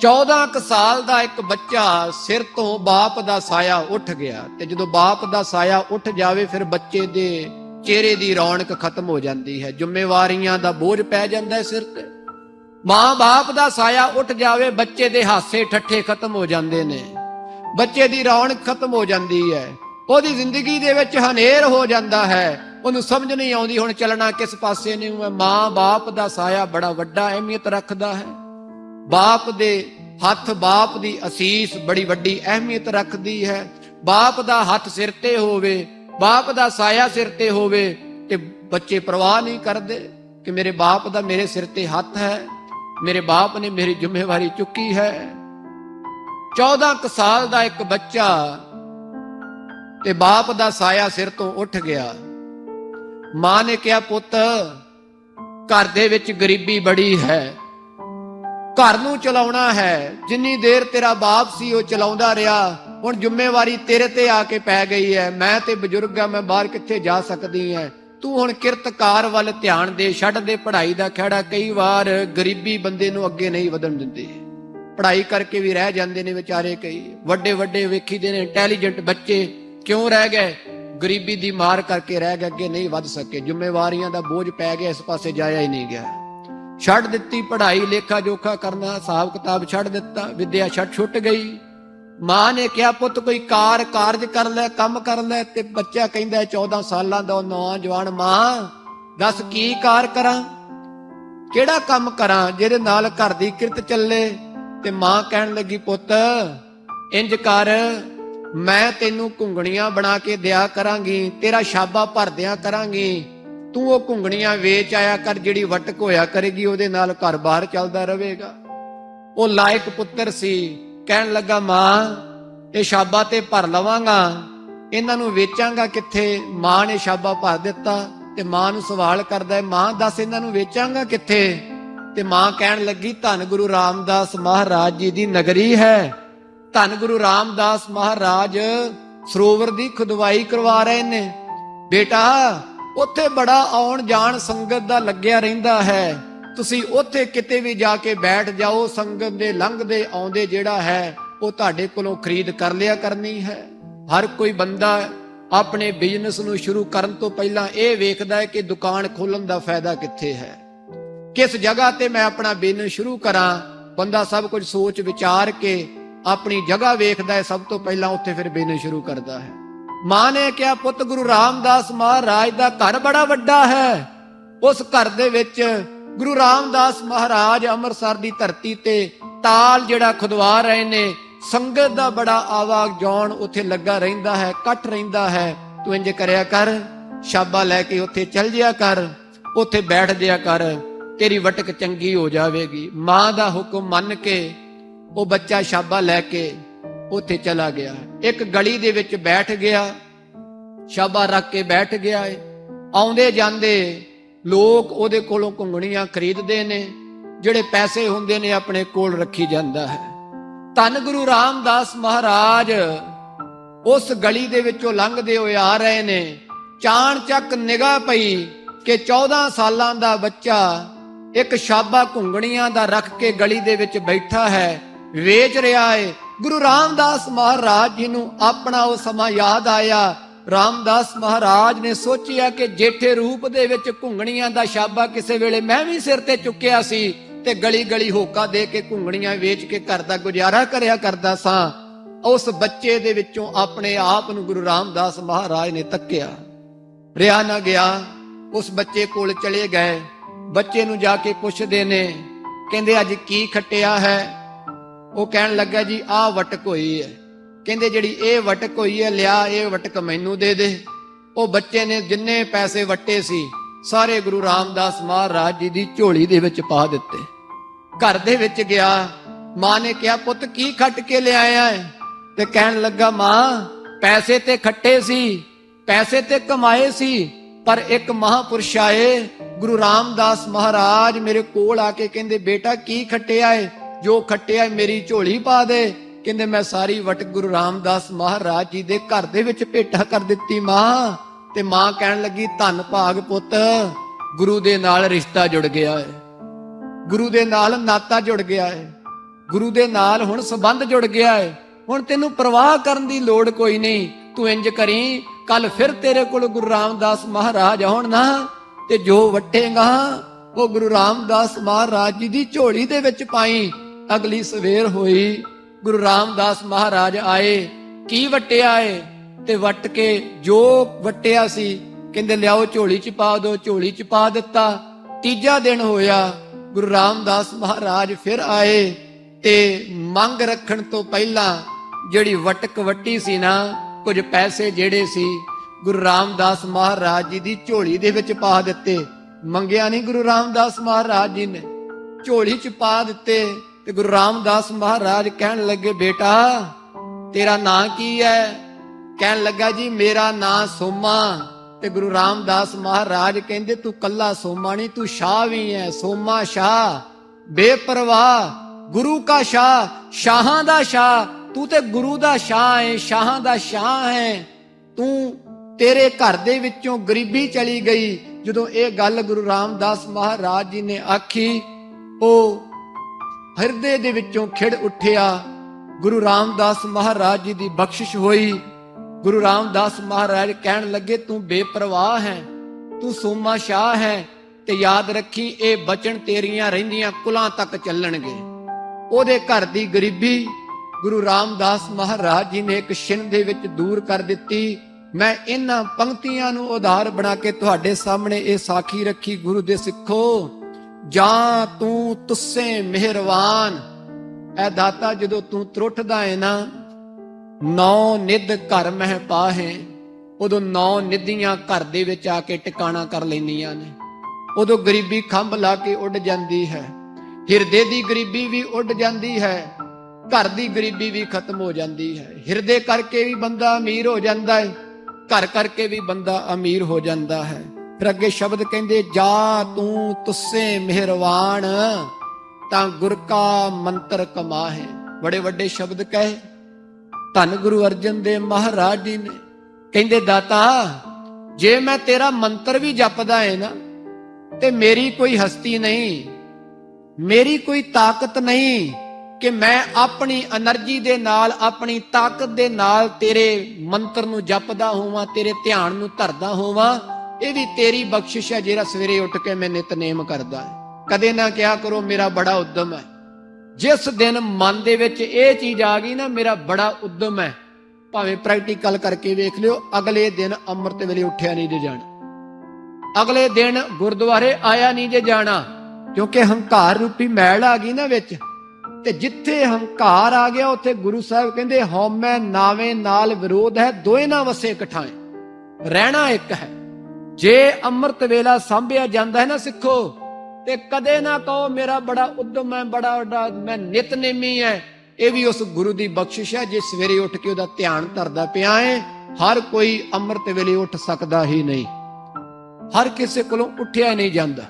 14 ਕੁ ਸਾਲ ਦਾ ਇੱਕ ਬੱਚਾ ਸਿਰ ਤੋਂ ਬਾਪ ਦਾ ਸਾਇਆ ਉੱਠ ਗਿਆ ਤੇ ਜਦੋਂ ਬਾਪ ਦਾ ਸਾਇਆ ਉੱਠ ਜਾਵੇ ਫਿਰ ਬੱਚੇ ਦੇ ਚਿਹਰੇ ਦੀ ਰੌਣਕ ਖਤਮ ਹੋ ਜਾਂਦੀ ਹੈ, ਜ਼ਿੰਮੇਵਾਰੀਆਂ ਦਾ ਬੋਝ ਪੈ ਜਾਂਦਾ ਹੈ ਸਿਰ ਤੇ। ਮਾਂ-ਬਾਪ ਦਾ ਸਾਇਆ ਉੱਠ ਜਾਵੇ, ਬੱਚੇ ਦੇ ਹਾਸੇ ਠੱਠੇ ਖਤਮ ਹੋ ਜਾਂਦੇ ਨੇ। ਬੱਚੇ ਦੀ ਰੌਣਕ ਖਤਮ ਹੋ ਜਾਂਦੀ ਹੈ, ਉਹਦੀ ਜ਼ਿੰਦਗੀ ਦੇ ਵਿੱਚ ਹਨੇਰ ਹੋ ਜਾਂਦਾ ਹੈ। ਉਹਨੂੰ ਸਮਝ ਨਹੀਂ ਆਉਂਦੀ, ਹੁਣ ਚੱਲਣਾ ਕਿਸ ਪਾਸੇ ਨੂੰ। ਹੈ ਮਾਂ-ਬਾਪ ਦਾ ਸਾਇਆ ਬੜਾ ਵੱਡਾ ਅਹਿਮੀਅਤ ਰੱਖਦਾ ਹੈ। ਬਾਪ ਦੇ ਹੱਥ ਬਾਪ ਦੀ ਅਸੀਸ ਬੜੀ ਵੱਡੀ ਅਹਿਮੀਅਤ ਰੱਖਦੀ ਹੈ। ਬਾਪ ਦਾ ਹੱਥ ਸਿਰ ਤੇ ਹੋਵੇ, ਬਾਪ ਦਾ ਸਾਇਆ ਸਿਰ ਤੇ ਹੋਵੇ ਤੇ ਬੱਚੇ ਪਰਵਾਹ ਨਹੀਂ ਕਰਦੇ ਕਿ ਮੇਰੇ ਬਾਪ ਦਾ ਮੇਰੇ ਸਿਰ ਤੇ ਹੱਥ ਹੈ, ਮੇਰੇ ਬਾਪ ਨੇ ਮੇਰੀ ਜ਼ਿੰਮੇਵਾਰੀ ਚੁੱਕੀ ਹੈ। 14 ਕੁ ਸਾਲ ਦਾ ਇੱਕ ਬੱਚਾ ਤੇ ਬਾਪ ਦਾ ਸਾਇਆ ਸਿਰ ਤੋਂ ਉੱਠ ਗਿਆ। ਮਾਂ ਨੇ ਕਿਹਾ, ਪੁੱਤ, ਘਰ ਦੇ ਵਿੱਚ ਗਰੀਬੀ ਬੜੀ ਹੈ। ਘਰ ਨੂੰ ਚਲਾਉਣਾ ਹੈ। ਜਿੰਨੀ ਦੇਰ ਤੇਰਾ ਬਾਪ ਸੀ, ਉਹ ਚਲਾਉਂਦਾ ਰਿਹਾ। ਹੁਣ ਜ਼ਿੰਮੇਵਾਰੀ ਤੇਰੇ ਤੇ ਆ ਕੇ ਪੈ ਗਈ ਹੈ। ਮੈਂ ਤੇ ਬਜ਼ੁਰਗ ਆ, ਮੈਂ ਬਾਹਰ ਕਿੱਥੇ ਜਾ ਸਕਦੀ ਐ ਤੂੰ ਹੁਣ ਕਿਰਤਕਾਰ ਵੱਲ ਧਿਆਨ ਦੇ, ਛੱਡ ਦੇ ਪੜ੍ਹਾਈ ਦਾ ਖਿਹੜਾ। ਕਈ ਵਾਰ ਗਰੀਬੀ ਬੰਦੇ ਨੂੰ ਅੱਗੇ ਨਹੀਂ ਵਧਣ ਦਿੰਦੇ। ਪੜ੍ਹਾਈ ਕਰਕੇ ਵੀ ਰਹਿ ਜਾਂਦੇ ਨੇ ਵਿਚਾਰੇ ਕਈ। ਵੱਡੇ ਵੱਡੇ ਵੇਖੀਦੇ ਨੇ ਇੰਟੈਲੀਜੈਂਟ ਬੱਚੇ ਕਿਉਂ ਰਹਿ ਗਏ? ਗਰੀਬੀ ਦੀ ਮਾਰ ਕਰਕੇ ਰਹਿ ਗਏ, ਅੱਗੇ ਨਹੀਂ ਵੱਧ ਸਕੇ। ਜ਼ਿੰਮੇਵਾਰੀਆਂ ਦਾ ਬੋਝ ਪੈ ਗਿਆ, ਇਸ ਪਾਸੇ ਜਾਇਆ ਹੀ ਨਹੀਂ ਗਿਆ। ਛੱਡ ਦਿੱਤੀ, ਪੜ੍ਹਾਈ ਲੇਖਾ ਜੋਖਾ ਕਰਨਾ, ਹਿਸਾਬ ਕਿਤਾਬ ਛੱਡ ਦਿੱਤਾ, ਵਿਦਿਆ ਛੱਡ ਛੁੱਟ ਗਈ। ਮਾਂ ਨੇ ਕਿਹਾ, ਪੁੱਤ, ਕੋਈ ਕਾਰ, ਕਾਰਜ ਕਰ ਲੈ, ਕੰਮ ਕਰ ਲੈ, ਤੇ ਬੱਚਾ ਕਹਿੰਦਾ 14 ਸਾਲਾਂ ਦਾ ਨੌਜਵਾਨ ਮਾਂ, ਦੱਸ ਕੀ ਕਾਰ ਕਰਾਂ? ਕਿਹੜਾ ਕੰਮ ਕਰਾਂ? ਜਿਹਦੇ ਨਾਲ ਘਰ ਦੀ ਕਿਰਤ ਚੱਲੇ। ਤੇ ਮਾਂ ਕਹਿਣ ਲੱਗੀ, ਪੁੱਤ, ਇੰਜ ਕਰ, ਮੈਂ ਤੈਨੂੰ ਘੁੰਗਣੀਆਂ ਬਣਾ ਕੇ ਦਿਆ ਕਰਾਂਗੀ, ਤੇਰਾ ਸ਼ਾਬਾ ਭਰਦਿਆਂ ਕਰਾਂਗੀ ਤੂੰ ਉਹ ਘੁੰਗਣੀਆਂ ਵੇਚ ਆਇਆ ਕਰ ਜਿਹੜੀ ਵਟਕ ਹੋਇਆ ਕਰੇਗੀ ਉਹਦੇ ਨਾਲ ਘਰ ਬਾਹਰ ਚੱਲਦਾ ਰਹੇਗਾ। ਉਹ ਲਾਇਕ ਪੁੱਤਰ ਸੀ। ਕਹਿਣ ਲੱਗਾ ਮਾਂ ਇਹ ਸ਼ਾਬਾ ਤੇ ਭਰ ਲਵਾਂਗਾ। ਇਹਨਾਂ ਨੂੰ ਵੇਚਾਂਗਾ ਕਿੱਥੇ? ਮਾਂ ਨੇ ਸ਼ਾਬਾ ਭਰ ਦਿੱਤਾ ਤੇ ਮਾਂ ਨੂੰ ਸਵਾਲ ਕਰਦਾ ਹੈ, ਮਾਂ ਦੱਸ ਇਹਨਾਂ ਨੂੰ ਵੇਚਾਂਗਾ ਕਿੱਥੇ? ਤੇ ਮਾਂ ਕਹਿਣ ਲੱਗੀ ਧੰਨ ਗੁਰੂ ਰਾਮਦਾਸ ਮਹਾਰਾਜ ਜੀ ਦੀ ਨਗਰੀ ਹੈ। ਧੰਨ ਗੁਰੂ ਰਾਮਦਾਸ ਮਹਾਰਾਜ ਸਰੋਵਰ ਦੀ ਖੁਦਵਾਈ ਕਰਵਾ ਰਹੇ ਨੇ। ਬੇਟਾ ਉੱਥੇ ਬੜਾ ਆਉਣ ਜਾਣ ਸੰਗਤ ਦਾ ਲੱਗਿਆ ਰਹਿੰਦਾ ਹੈ। ਤੁਸੀਂ ਉੱਥੇ ਕਿਤੇ ਵੀ ਜਾ ਕੇ ਬੈਠ ਜਾਓ, ਸੰਗਤ ਦੇ ਲੰਘਦੇ ਆਉਂਦੇ ਜਿਹੜਾ ਹੈ, ਉਹ ਤੁਹਾਡੇ ਕੋਲੋਂ ਖਰੀਦ ਕਰ ਲਿਆ ਕਰਨੀ ਹੈ। ਹਰ ਕੋਈ ਬੰਦਾ ਆਪਣੇ ਬਿਜ਼ਨਸ ਨੂੰ ਸ਼ੁਰੂ ਕਰਨ ਤੋਂ ਪਹਿਲਾਂ ਇਹ ਵੇਖਦਾ ਹੈ ਕਿ ਦੁਕਾਨ ਖੋਲਣ ਦਾ ਫਾਇਦਾ ਕਿੱਥੇ ਹੈ। ਕਿਸ ਜਗ੍ਹਾ ਤੇ ਮੈਂ ਆਪਣਾ ਬਿਜ਼ਨਸ ਸ਼ੁਰੂ ਕਰਾਂ, ਬੰਦਾ ਸਭ ਕੁਝ ਸੋਚ ਵਿਚਾਰ ਕੇ ਆਪਣੀ ਜਗ੍ਹਾ ਵੇਖਦਾ ਹੈ, ਸਭ ਤੋਂ ਪਹਿਲਾਂ ਉੱਥੇ ਫਿਰ ਬਿਜ਼ਨਸ ਸ਼ੁਰੂ ਕਰਦਾ ਹੈ। ਮਾਂ ਨੇ ਕਿਹਾ, ਪੁੱਤ ਗੁਰੂ ਰਾਮਦਾਸ ਮਹਾਰਾਜ ਦਾ ਘਰ ਬੜਾ ਵੱਡਾ ਹੈ। ਉਸ ਘਰ ਦੇ ਵਿੱਚ ਗੁਰੂ ਰਾਮਦਾਸ ਮਹਾਰਾਜ ਅੰਮ੍ਰਿਤਸਰ ਦੀ ਧਰਤੀ ਤੇ ਤਾਲ ਜਿਹੜਾ ਖੁਦਵਾ ਰਹੇ ਨੇ, ਸੰਗਤ ਦਾ ਬੜਾ ਆਵਾਗ ਜੌਣ ਉੱਥੇ ਲੱਗਾ ਰਹਿੰਦਾ ਹੈ, ਕੱਟ ਰਹਿੰਦਾ ਹੈ। ਤੂੰ ਇੰਜ ਕਰਿਆ ਕਰ, ਸ਼ਾਬਾ ਲੈ ਕੇ ਉੱਥੇ ਚੱਲ ਜਿਆ ਕਰ, ਉੱਥੇ ਬੈਠ ਜਿਆ ਕਰ, ਤੇਰੀ ਵਟਕ ਚੰਗੀ ਹੋ ਜਾਵੇਗੀ। ਮਾਂ ਦਾ ਹੁਕਮ ਮੰਨ ਕੇ ਉਹ ਬੱਚਾ ਸ਼ਾਬਾ ਲੈ ਕੇ ਉੱਥੇ ਚਲਾ ਗਿਆ। ਇੱਕ ਗਲੀ ਦੇ ਵਿੱਚ ਬੈਠ ਗਿਆ। ਸ਼ਾਬਾ ਰੱਖ ਕੇ ਬੈਠ ਗਿਆ ਏ। ਆਉਂਦੇ ਜਾਂਦੇ ਲੋਕ ਉਹਦੇ ਕੋਲੋਂ ਘੁੰਗਣੀਆਂ ਖਰੀਦਦੇ ਨੇ, ਜਿਹੜੇ ਪੈਸੇ ਹੁੰਦੇ ਨੇ ਆਪਣੇ ਕੋਲ ਰੱਖੀ ਜਾਂਦਾ ਹੈ। ਧੰਨ ਗੁਰੂ ਰਾਮਦਾਸ ਮਹਾਰਾਜ, ਉਸ ਗਲੀ ਦੇ ਵਿੱਚੋਂ ਲੰਘਦੇ ਹੋਏ ਆ ਰਹੇ ਨੇ। ਚਾਣ ਚੱਕ ਨਿਗਾਹ ਪਈ ਕਿ 14 ਸਾਲਾਂ ਦਾ ਬੱਚਾ ਇੱਕ ਸ਼ਾਬਾ ਘੁੰਗਣੀਆਂ ਦਾ ਰੱਖ ਕੇ ਗਲੀ ਦੇ ਵਿੱਚ ਬੈਠਾ ਹੈ। ਵੇਚ ਰਿਹਾ ਏ। ਗੁਰੂ ਰਾਮਦਾਸ ਮਹਾਰਾਜ ਜੀ ਨੂੰ ਆਪਣਾ ਉਹ ਸਮਾਂ ਯਾਦ ਆਇਆ। ਰਾਮਦਾਸ ਮਹਾਰਾਜ ਨੇ ਸੋਚਿਆ ਕਿ ਜੇਠੇ ਰੂਪ ਦੇ ਵਿੱਚ ਘੁੰਗਣੀਆਂ ਦਾ ਸ਼ਾਬਾ ਕਿਸੇ ਵੇਲੇ ਮੈਂ ਵੀ ਸਿਰ ਤੇ ਚੁੱਕਿਆ ਸੀ ਤੇ ਗਲੀ ਗਲੀ ਹੋਕਾ ਦੇ ਕੇ ਘੁੰਗਣੀਆਂ ਵੇਚ ਕੇ ਘਰ ਦਾ ਗੁਜ਼ਾਰਾ ਕਰਿਆ ਕਰਦਾ ਸਾਂ। ਉਸ ਬੱਚੇ ਦੇ ਵਿੱਚੋਂ ਆਪਣੇ ਆਪ ਨੂੰ ਗੁਰੂ ਰਾਮਦਾਸ ਮਹਾਰਾਜ ਨੇ ਤੱਕਿਆ। ਰਿਆ ਨਾ ਗਿਆ, ਉਸ ਬੱਚੇ ਕੋਲ ਚਲੇ ਗਏ। ਬੱਚੇ ਨੂੰ ਜਾ ਕੇ ਪੁੱਛਦੇ ਨੇ, ਕਹਿੰਦੇ, ਅੱਜ ਕੀ ਖੱਟਿਆ ਹੈ? ਉਹ ਕਹਿਣ ਲੱਗਾ, ਜੀ, ਆਹ ਵਟਕ ਹੋਈ ਹੈ। ਕਹਿੰਦੇ, ਜਿਹੜੀ ਇਹ ਵਟਕ ਹੋਈ ਹੈ, ਲਿਆ ਇਹ ਵਟਕ ਮੈਨੂੰ ਦੇ ਦੇ। ਉਹ ਬੱਚੇ ਨੇ ਜਿੰਨੇ ਪੈਸੇ ਵਟੇ ਸੀ, ਸਾਰੇ ਗੁਰੂ ਰਾਮਦਾਸ ਮਹਾਰਾਜ ਜੀ ਦੀ ਝੋਲੀ ਦੇ ਵਿੱਚ ਪਾ ਦਿੱਤੇ। ਘਰ ਦੇ ਵਿੱਚ ਗਿਆ, ਮਾਂ ਨੇ ਕਿਹਾ, ਪੁੱਤ, ਕੀ ਖੱਟ ਕੇ ਲਿਆਇਆ ਹੈ? ਤੇ ਕਹਿਣ ਲੱਗਾ, ਮਾਂ, ਪੈਸੇ ਤੇ ਖੱਟੇ ਸੀ, ਪੈਸੇ ਤੇ ਕਮਾਏ ਸੀ, ਪਰ ਇੱਕ ਮਹਾਪੁਰਸ਼ ਆਏ, ਗੁਰੂ ਰਾਮਦਾਸ ਮਹਾਰਾਜ ਮੇਰੇ ਕੋਲ ਆ ਕੇ ਕਹਿੰਦੇ, ਬੇਟਾ, ਕੀ ਖੱਟਿਆ ਏ? ਜੋ ਖੱਟਿਆ ਮੇਰੀ ਝੋਲੀ ਪਾ ਦੇ। ਕਹਿੰਦੇ, ਮੈਂ ਸਾਰੀ ਵਟ ਗੁਰੂ ਰਾਮਦਾਸ ਮਹਾਰਾਜ ਜੀ ਦੇ ਘਰ ਦੇ ਵਿੱਚ ਭੇਟਾ ਕਰ ਦਿੱਤੀ ਮਾਂ। ਤੇ ਮਾਂ ਕਹਿਣ ਲੱਗੀ, ਧੰਨ ਭਾਗ ਪੁੱਤ, ਗੁਰੂ ਦੇ ਨਾਲ ਰਿਸ਼ਤਾ ਜੁੜ ਗਿਆ ਹੈ ਗੁਰੂ ਦੇ ਨਾਲ ਨਾਤਾ ਜੁੜ ਗਿਆ ਹੈ ਗੁਰੂ ਦੇ ਨਾਲ ਹੁਣ ਸੰਬੰਧ ਜੁੜ ਗਿਆ ਹੈ ਹੁਣ ਤੈਨੂੰ ਪ੍ਰਵਾਹ ਕਰਨ ਦੀ ਲੋੜ ਕੋਈ ਨਹੀਂ। ਤੂੰ ਇੰਜ ਕਰੀ, ਕੱਲ ਫਿਰ ਤੇਰੇ ਕੋਲ ਗੁਰੂ ਰਾਮਦਾਸ ਮਹਾਰਾਜ ਆਉਣ ਨਾ। ਤੇ ਜੋ ਵਟੇਗਾ, ਉਹ ਗੁਰੂ ਰਾਮਦਾਸ ਮਹਾਰਾਜ ਜੀ ਦੀ ਝੋਲੀ ਦੇ ਵਿੱਚ ਪਾਈ। ਅਗਲੀ ਸਵੇਰ ਹੋਈ ਗੁਰੂ ਰਾਮਦਾਸ ਮਹਾਰਾਜ ਆਏ, ਕੀ ਵਟਿਆ ਏ? ਤੇ ਵਟ ਕੇ ਜੋ ਵਟਿਆ ਸੀ, ਕਹਿੰਦੇ ਲਿਆਓ ਝੋਲੀ ਚ ਪਾ ਦਿਓ ਝੋਲੀ ਚ ਪਾ ਦਿੱਤਾ। ਤੀਜਾ ਦਿਨ ਹੋਇਆ, ਗੁਰੂ ਰਾਮਦਾਸ ਮਹਾਰਾਜ ਫਿਰ ਆਏ ਤੇ ਮੰਗ ਰੱਖਣ ਤੋਂ ਪਹਿਲਾਂ ਜਿਹੜੀ ਵਟਕ ਵੱਟੀ ਸੀ ਨਾ, ਕੁਝ ਪੈਸੇ ਜਿਹੜੇ ਸੀ, ਗੁਰੂ ਰਾਮਦਾਸ ਮਹਾਰਾਜ ਜੀ ਦੀ ਝੋਲੀ ਦੇ ਵਿੱਚ ਪਾ ਦਿੱਤੇ। ਮੰਗਿਆ ਨਹੀਂ ਗੁਰੂ ਰਾਮਦਾਸ ਮਹਾਰਾਜ ਜੀ ਨੇ। ਝੋਲੀ ਚ ਪਾ ਦਿੱਤੇ ਤੇ ਗੁਰੂ ਰਾਮਦਾਸ ਮਹਾਰਾਜ ਕਹਿਣ ਲੱਗੇ, ਬੇਟਾ, ਤੇਰਾ ਨਾਂ ਕੀ ਹੈ? ਕਹਿਣ ਲੱਗਾ, ਜੀ, ਮੇਰਾ ਨਾਂ ਸੋਮਾ। ਤੇ ਗੁਰੂ ਰਾਮਦਾਸ ਮਹਾਰਾਜ ਕਹਿੰਦੇ, ਤੂੰ ਕੱਲਾ ਸੋਮਾ ਨਹੀਂ, ਤੂੰ ਸ਼ਾਹ ਵੀ ਹੈ, ਸੋਮਾ ਸ਼ਾਹ। ਬੇਪਰਵਾਹ, ਗੁਰੂ ਕਾ ਸ਼ਾਹ, ਸ਼ਾਹਾਂ ਦਾ ਸ਼ਾਹ। ਤੂੰ ਤੇ ਗੁਰੂ ਦਾ ਸ਼ਾਹ ਹੈ, ਸ਼ਾਹਾਂ ਦਾ ਸ਼ਾਹ ਹੈ। ਤੂੰ ਤੇਰੇ ਘਰ ਦੇ ਵਿੱਚੋਂ ਗਰੀਬੀ ਚਲੀ ਗਈ। ਜਦੋਂ ਇਹ ਗੱਲ ਗੁਰੂ ਰਾਮਦਾਸ ਮਹਾਰਾਜ ਜੀ ਨੇ ਆਖੀ, ਉਹ ਹਿਰਦੇ ਦੇ ਵਿੱਚੋਂ ਖਿੜ ਉੱਠਿਆ। ਗੁਰੂ ਰਾਮਦਾਸ ਮਹਾਰਾਜ ਜੀ ਦੀ ਬਖਸ਼ਿਸ਼ ਹੋਈ। ਗੁਰੂ ਰਾਮਦਾਸ ਮਹਾਰਾਜ ਕਹਿਣ ਲੱਗੇ, ਤੂੰ ਬੇਪਰਵਾਹ ਹੈ, ਤੂੰ ਸੋਮਾ ਸ਼ਾਹ ਹੈ ਤੇ ਯਾਦ ਰੱਖੀ ਇਹ ਬਚਨ ਤੇਰੀਆਂ ਰਹਿੰਦੀਆਂ ਕੁਲਾਂ ਤੱਕ ਚੱਲਣਗੇ। ਉਹਦੇ ਘਰ ਦੀ ਗਰੀਬੀ ਗੁਰੂ ਰਾਮਦਾਸ ਮਹਾਰਾਜ ਜੀ ਨੇ ਇੱਕ ਛਿਨ ਦੇ ਵਿੱਚ ਦੂਰ ਕਰ ਦਿੱਤੀ। ਮੈਂ ਇਹਨਾਂ ਪੰਕਤੀਆਂ ਨੂੰ ਉਧਾਰ ਬਣਾ ਕੇ ਤੁਹਾਡੇ ਸਾਹਮਣੇ ਇਹ ਸਾਖੀ ਰੱਖੀ, ਗੁਰੂ ਦੇ ਸਿੱਖੋ ਜਾਂ ਤੂੰ ਤੁਸੇ ਮਿਹਰਵਾਨ, ਐ ਦਾਤਾ ਜਦੋਂ ਤੂੰ ਤਰੁੱਟਦਾ ਹੈ ਨਾ, ਨੌ ਨਿੱਧ ਘਰ ਮਹਿ ਪਾਹੇ, ਉਦੋਂ ਨੌ ਨਿੱਧੀਆਂ ਘਰ ਦੇ ਵਿੱਚ ਆ ਕੇ ਟਿਕਾਣਾ ਕਰ ਲੈਂਦੀਆਂ ਨੇ। ਉਦੋਂ ਗਰੀਬੀ ਖੰਭ ਲਾ ਕੇ ਉੱਡ ਜਾਂਦੀ ਹੈ, ਹਿਰਦੇ ਦੀ ਗਰੀਬੀ ਵੀ ਉੱਡ ਜਾਂਦੀ ਹੈ, ਘਰ ਦੀ ਗਰੀਬੀ ਵੀ ਖਤਮ ਹੋ ਜਾਂਦੀ ਹੈ। ਹਿਰਦੇ ਕਰਕੇ ਵੀ ਬੰਦਾ ਅਮੀਰ ਹੋ ਜਾਂਦਾ ਹੈ ਘਰ ਕਰਕੇ ਵੀ ਬੰਦਾ ਅਮੀਰ ਹੋ ਜਾਂਦਾ ਹੈ। ਫਿਰ ਅੱਗੇ ਸ਼ਬਦ ਕਹਿੰਦੇ, ਜਾ ਤੂੰ ਤੁਸੇ ਮਿਹਰਵਾਨ, ਤਾਂ ਗੁਰ ਕਾ ਮੰਤਰ ਕਮਾਹੇ। ਬੜੇ ਵੱਡੇ ਸ਼ਬਦ ਕਹੇ। ਧੰਨ ਗੁਰੂ ਅਰਜਨ ਦੇ ਮਹਾਰਾਜ ਜੀ ਨੇ। ਕਹਿੰਦੇ, ਦਾਤਾ, ਜੇ ਮੈਂ ਤੇਰਾ ਮੰਤਰ ਵੀ ਜਪਦਾ ਹੈ ਨਾ, ਤੇ ਮੇਰੀ ਕੋਈ ਹਸਤੀ ਨਹੀਂ, ਮੇਰੀ ਕੋਈ ਤਾਕਤ ਨਹੀਂ ਕਿ ਮੈਂ ਆਪਣੀ એનર્ਜੀ ਦੇ ਨਾਲ, ਆਪਣੀ ਤਾਕਤ ਦੇ ਨਾਲ ਤੇਰੇ ਮੰਤਰ ਨੂੰ ਜਪਦਾ ਹੋਵਾਂ, ਤੇਰੇ ਧਿਆਨ ਨੂੰ ਧਰਦਾ ਹੋਵਾਂ ਇਹ ਵੀ ਤੇਰੀ ਬਖਸ਼ਿਸ਼ ਹੈ ਜਿਹੜਾ ਸਵੇਰੇ ਉੱਠ ਕੇ ਮੈਂ ਨਿਤਨੇਮ ਕਰਦਾ ਹਾਂ। ਕਦੇ ਨਾ ਕਿਹਾ ਕਰੋ, ਮੇਰਾ ਬੜਾ ਉਦਮ ਹੈ। ਜਿਸ ਦਿਨ ਮਨ ਦੇ ਵਿੱਚ ਇਹ ਚੀਜ਼ ਆ ਗਈ ਨਾ, ਮੇਰਾ ਬੜਾ ਉਦਮ ਹੈ। ਭਾਵੇਂ ਪ੍ਰੈਕਟੀਕਲ ਕਰਕੇ ਵੇਖ ਲਿਓ, ਅਗਲੇ ਦਿਨ ਅੰਮ੍ਰਿਤ ਵੇਲੇ ਉੱਠਿਆ ਨਹੀਂ ਜੇ ਜਾਣਾ। ਅਗਲੇ ਦਿਨ ਗੁਰਦੁਆਰੇ ਆਇਆ ਨਹੀਂ ਜੇ ਜਾਣਾ, ਕਿਉਂਕਿ ਹੰਕਾਰ ਰੂਪੀ ਮੈਲ ਆ ਗਈ ਨਾ ਵਿੱਚ। ਤੇ ਜਿੱਥੇ ਹੰਕਾਰ ਆ ਗਿਆ, ਉੱਥੇ ਗੁਰੂ ਸਾਹਿਬ ਕਹਿੰਦੇ, ਹਉਮੈ ਨਾਵੇਂ ਨਾਲ ਵਿਰੋਧ ਹੈ, ਦੋਏ ਨਾ ਵਸੇ ਇਕਠਾਏ। ਰਹਿਣਾ ਇੱਕ ਹੈ। ਜੇ ਅੰਮ੍ਰਿਤ ਵੇਲਾ ਸੰਭਿਆ ਜਾਂਦਾ ਹੈ ਨਾ ਸਿੱਖੋ, ਤੇ ਕਦੇ ਨਾ ਕਹੋ ਮੇਰਾ ਬੜਾ ਉਦਮ ਹੈ, ਬੜਾ ਵੱਡਾ, ਮੈਂ ਨਿਤਨੇਮੀ ਹੈ। ਇਹ ਵੀ ਉਸ ਗੁਰੂ ਦੀ ਬਖਸ਼ਿਸ਼ ਹੈ, ਜੇ ਸਵੇਰੇ ਉੱਠ ਕੇ ਉਹਦਾ ਧਿਆਨ ਧਰਦਾ ਪਿਆ ਹੈ, ਹਰ ਕੋਈ ਅੰਮ੍ਰਿਤ ਵੇਲੇ ਉੱਠ ਸਕਦਾ ਹੀ ਨਹੀਂ। ਹਰ ਕਿਸੇ ਕੋਲੋਂ ਉੱਠਿਆ ਨਹੀਂ ਜਾਂਦਾ।